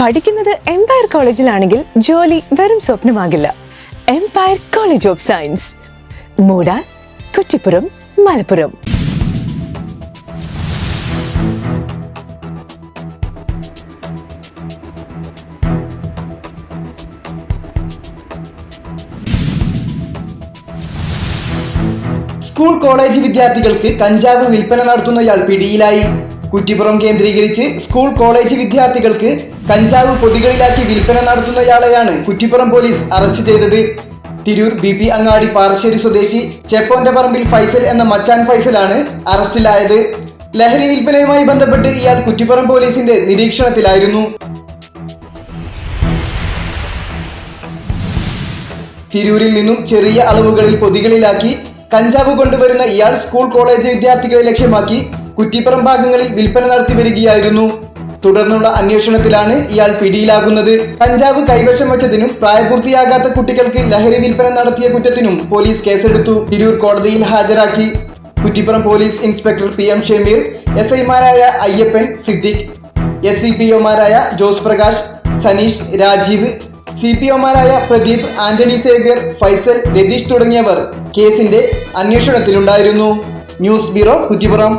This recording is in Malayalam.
പഠിക്കുന്നത് എംപയർ കോളേജിലാണെങ്കിൽ ജോലി വെറും സ്വപ്നമാകില്ല. Empire college of science Moodal Kuttippuram Malappuram. School college വിദ്യാർത്ഥികൾക്ക് കഞ്ചാവ് വിൽപ്പന നടത്തുന്നയാൾ പിടിയിലായി. കുറ്റിപ്പുറം കേന്ദ്രീകരിച്ച് സ്കൂൾ കോളേജ് വിദ്യാർത്ഥികൾക്ക് കഞ്ചാവ് പൊതികളിലാക്കി വിൽപ്പന നടത്തുന്നയാളെയാണ് കുറ്റിപ്പുറം പോലീസ് അറസ്റ്റ് ചെയ്തത്. തിരൂർ ബി പി അങ്ങാടി പാറശ്ശേരി സ്വദേശി ചെപ്പോന്റെ പറമ്പിൽ ഫൈസൽ എന്ന മച്ചാൻ ഫൈസലാണ് അറസ്റ്റിലായത്. ലഹരി വിൽപ്പനയുമായി ബന്ധപ്പെട്ട് ഇയാൾ കുറ്റിപ്പുറം പോലീസിന്റെ നിരീക്ഷണത്തിലായിരുന്നു. തിരൂരിൽ നിന്നും ചെറിയ അളവുകളിൽ പൊതികളിലാക്കി കഞ്ചാവ് കൊണ്ടുവരുന്ന ഇയാൾ സ്കൂൾ കോളേജ് വിദ്യാർത്ഥികളെ ലക്ഷ്യമാക്കി കുറ്റിപ്പുറം ഭാഗങ്ങളിൽ വിൽപ്പന നടത്തി വരികയായിരുന്നു. തുടർന്നുള്ള അന്വേഷണത്തിലാണ് ഇയാൾ പിടിയിലാകുന്നത്. കഞ്ചാവ് കൈവശം വെച്ചതിനും പ്രായപൂർത്തിയാകാത്ത കുട്ടികൾക്ക് ലഹരി വിൽപ്പന നടത്തിയ കുറ്റത്തിനും പോലീസ് കേസെടുത്തു. തിരൂർ കോടതിയിൽ ഹാജരാക്കി. Kuttippuram police inspector P M Shameer S ഐമാരായ Ayyappan Siddique S C P ഒമാരായ Jose Prakash Saneesh Rajeev C P ഒമാരായ പ്രദീപ് ആന്റണി സേവ്യർ ഫൈസൽ രതീഷ് തുടങ്ങിയവർ കേസിന്റെ അന്വേഷണത്തിലുണ്ടായിരുന്നു. News bureau Kuttippuram.